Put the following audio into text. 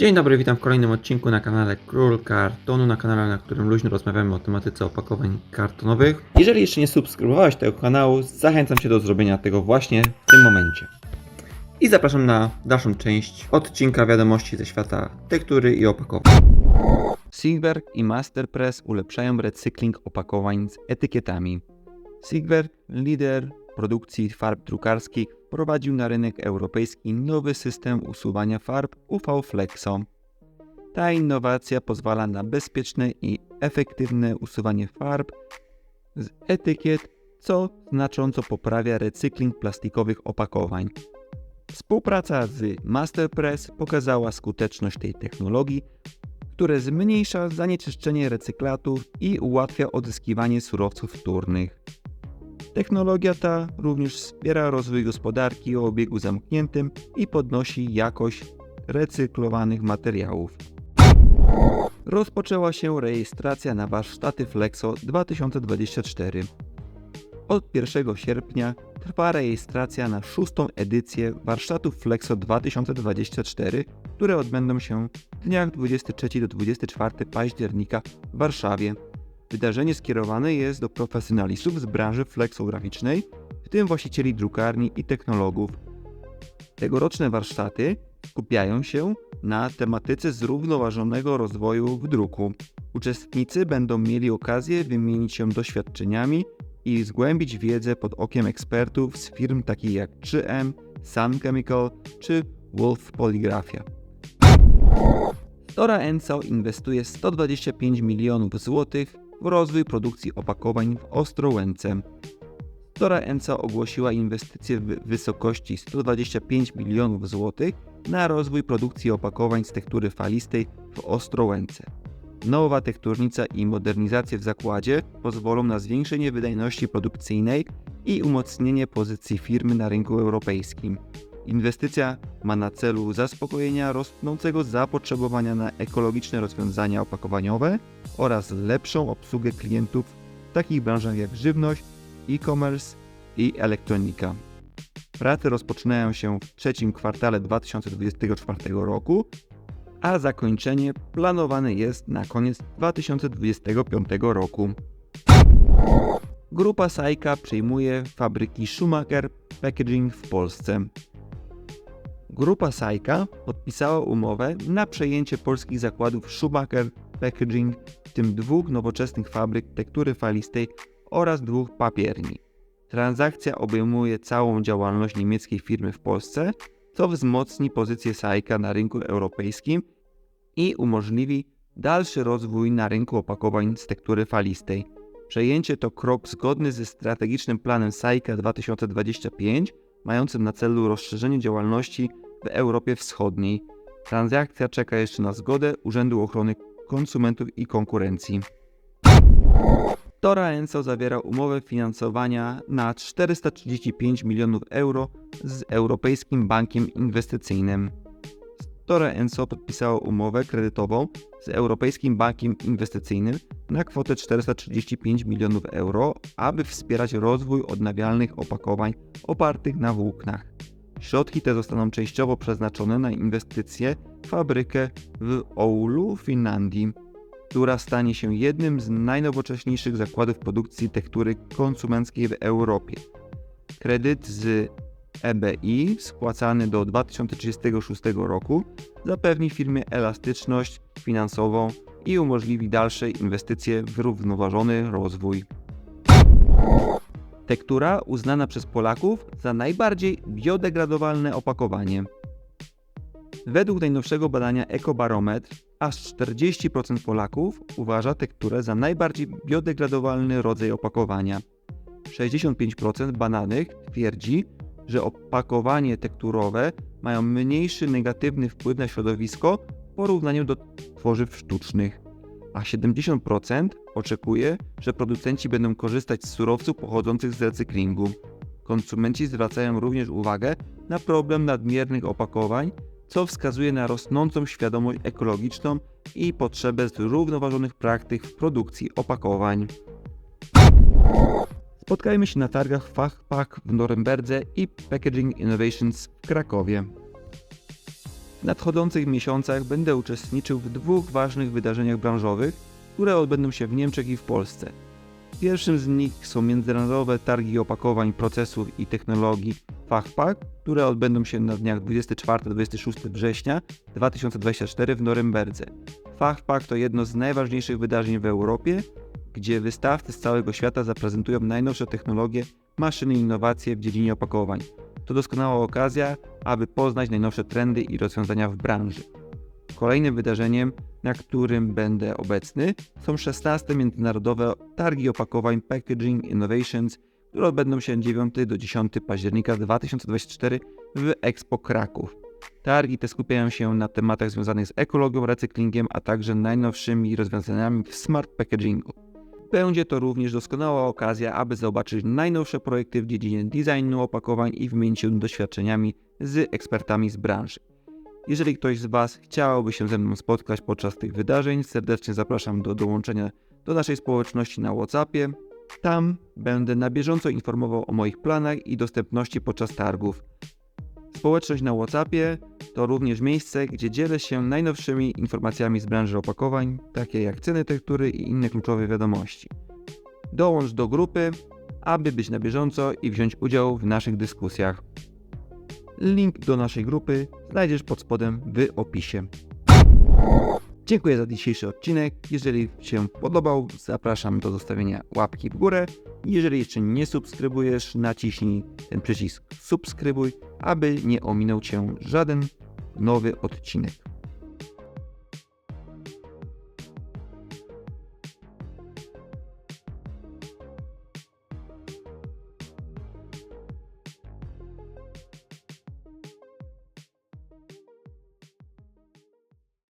Dzień dobry, witam w kolejnym odcinku na kanale Król Kartonu, na kanale, na którym luźno rozmawiamy o tematyce opakowań kartonowych. Jeżeli jeszcze nie subskrybowałeś tego kanału, zachęcam Cię do zrobienia tego właśnie w tym momencie. I zapraszam na dalszą część odcinka wiadomości ze świata tektury i opakowań. Sigwerk i Masterpress ulepszają recykling opakowań z etykietami. Sigwerk, lider produkcji farb drukarskich, wprowadził na rynek europejski nowy system usuwania farb UV Flexo. Ta innowacja pozwala na bezpieczne i efektywne usuwanie farb z etykiet, co znacząco poprawia recykling plastikowych opakowań. Współpraca z Masterpress pokazała skuteczność tej technologii, które zmniejsza zanieczyszczenie recyklatów i ułatwia odzyskiwanie surowców wtórnych. Technologia ta również wspiera rozwój gospodarki o obiegu zamkniętym i podnosi jakość recyklowanych materiałów. Rozpoczęła się rejestracja na warsztaty Flexo 2024. Od 1 sierpnia trwa rejestracja na szóstą edycję warsztatów Flexo 2024, które odbędą się w dniach 23 do 24 października w Warszawie. Wydarzenie skierowane jest do profesjonalistów z branży flexograficznej, w tym właścicieli drukarni i technologów. Tegoroczne warsztaty skupiają się na tematyce zrównoważonego rozwoju w druku. Uczestnicy będą mieli okazję wymienić się doświadczeniami i zgłębić wiedzę pod okiem ekspertów z firm takich jak 3M, Sun Chemical czy Wolf Poligrafia. Stora Enso inwestuje 125 milionów złotych w rozwój produkcji opakowań w Ostrołęce. Stora Enso ogłosiła inwestycje w wysokości 125 milionów złotych na rozwój produkcji opakowań z tektury falistej w Ostrołęce. Nowa tekturnica i modernizacje w zakładzie pozwolą na zwiększenie wydajności produkcyjnej i umocnienie pozycji firmy na rynku europejskim. Inwestycja ma na celu zaspokojenia rosnącego zapotrzebowania na ekologiczne rozwiązania opakowaniowe oraz lepszą obsługę klientów w takich branżach jak żywność, e-commerce i elektronika. Prace rozpoczynają się w trzecim kwartale 2024 roku, a zakończenie planowane jest na koniec 2025 roku. Grupa Sajka przejmuje fabryki Schumacher Packaging w Polsce. Grupa Sajka podpisała umowę na przejęcie polskich zakładów Schumacher Packaging, w tym dwóch nowoczesnych fabryk tektury falistej oraz dwóch papierni. Transakcja obejmuje całą działalność niemieckiej firmy w Polsce, co wzmocni pozycję Sajka na rynku europejskim i umożliwi dalszy rozwój na rynku opakowań z tektury falistej. Przejęcie to krok zgodny ze strategicznym planem Sajka 2025, mającym na celu rozszerzenie działalności w Europie Wschodniej. Transakcja czeka jeszcze na zgodę Urzędu Ochrony Konsumentów i Konkurencji. Tora Enso zawiera umowę finansowania na 435 milionów euro z Europejskim Bankiem Inwestycyjnym. Tora Enso podpisało umowę kredytową z Europejskim Bankiem Inwestycyjnym na kwotę 435 milionów euro, aby wspierać rozwój odnawialnych opakowań opartych na włóknach. Środki te zostaną częściowo przeznaczone na inwestycje w fabrykę w Oulu, Finlandii, która stanie się jednym z najnowocześniejszych zakładów produkcji tektury konsumenckiej w Europie. Kredyt z EBI spłacany do 2036 roku zapewni firmie elastyczność finansową i umożliwi dalsze inwestycje w równoważony rozwój. Tektura uznana przez Polaków za najbardziej biodegradowalne opakowanie. Według najnowszego badania Ekobarometr aż 40% Polaków uważa tekturę za najbardziej biodegradowalny rodzaj opakowania. 65% badanych twierdzi, że opakowanie tekturowe mają mniejszy negatywny wpływ na środowisko w porównaniu do tworzyw sztucznych, a 70% oczekuje, że producenci będą korzystać z surowców pochodzących z recyklingu. Konsumenci zwracają również uwagę na problem nadmiernych opakowań, co wskazuje na rosnącą świadomość ekologiczną i potrzebę zrównoważonych praktyk w produkcji opakowań. Spotkajmy się na targach Fachpak w Norymberdze i Packaging Innovations w Krakowie. W nadchodzących miesiącach będę uczestniczył w dwóch ważnych wydarzeniach branżowych, które odbędą się w Niemczech i w Polsce. Pierwszym z nich są międzynarodowe targi opakowań, procesów i technologii Fachpak, które odbędą się na dniach 24-26 września 2024 w Norymberdze. Fachpak to jedno z najważniejszych wydarzeń w Europie, gdzie wystawcy z całego świata zaprezentują najnowsze technologie, maszyny i innowacje w dziedzinie opakowań. To doskonała okazja, aby poznać najnowsze trendy i rozwiązania w branży. Kolejnym wydarzeniem, na którym będę obecny, są 16 międzynarodowe targi opakowań Packaging Innovations, które odbędą się 9 do 10 października 2024 w Expo Kraków. Targi te skupiają się na tematach związanych z ekologią, recyklingiem, a także najnowszymi rozwiązaniami w smart packagingu. Będzie to również doskonała okazja, aby zobaczyć najnowsze projekty w dziedzinie designu opakowań i wymienić się doświadczeniami z ekspertami z branży. Jeżeli ktoś z Was chciałby się ze mną spotkać podczas tych wydarzeń, serdecznie zapraszam do dołączenia do naszej społeczności na WhatsAppie. Tam będę na bieżąco informował o moich planach i dostępności podczas targów. Społeczność na WhatsAppie to również miejsce, gdzie dzielę się najnowszymi informacjami z branży opakowań, takie jak ceny tektury i inne kluczowe wiadomości. Dołącz do grupy, aby być na bieżąco i wziąć udział w naszych dyskusjach. Link do naszej grupy znajdziesz pod spodem w opisie. Dziękuję za dzisiejszy odcinek. Jeżeli się podobał, zapraszam do zostawienia łapki w górę. Jeżeli jeszcze nie subskrybujesz, naciśnij ten przycisk subskrybuj, aby nie ominął Cię żaden nowy odcinek.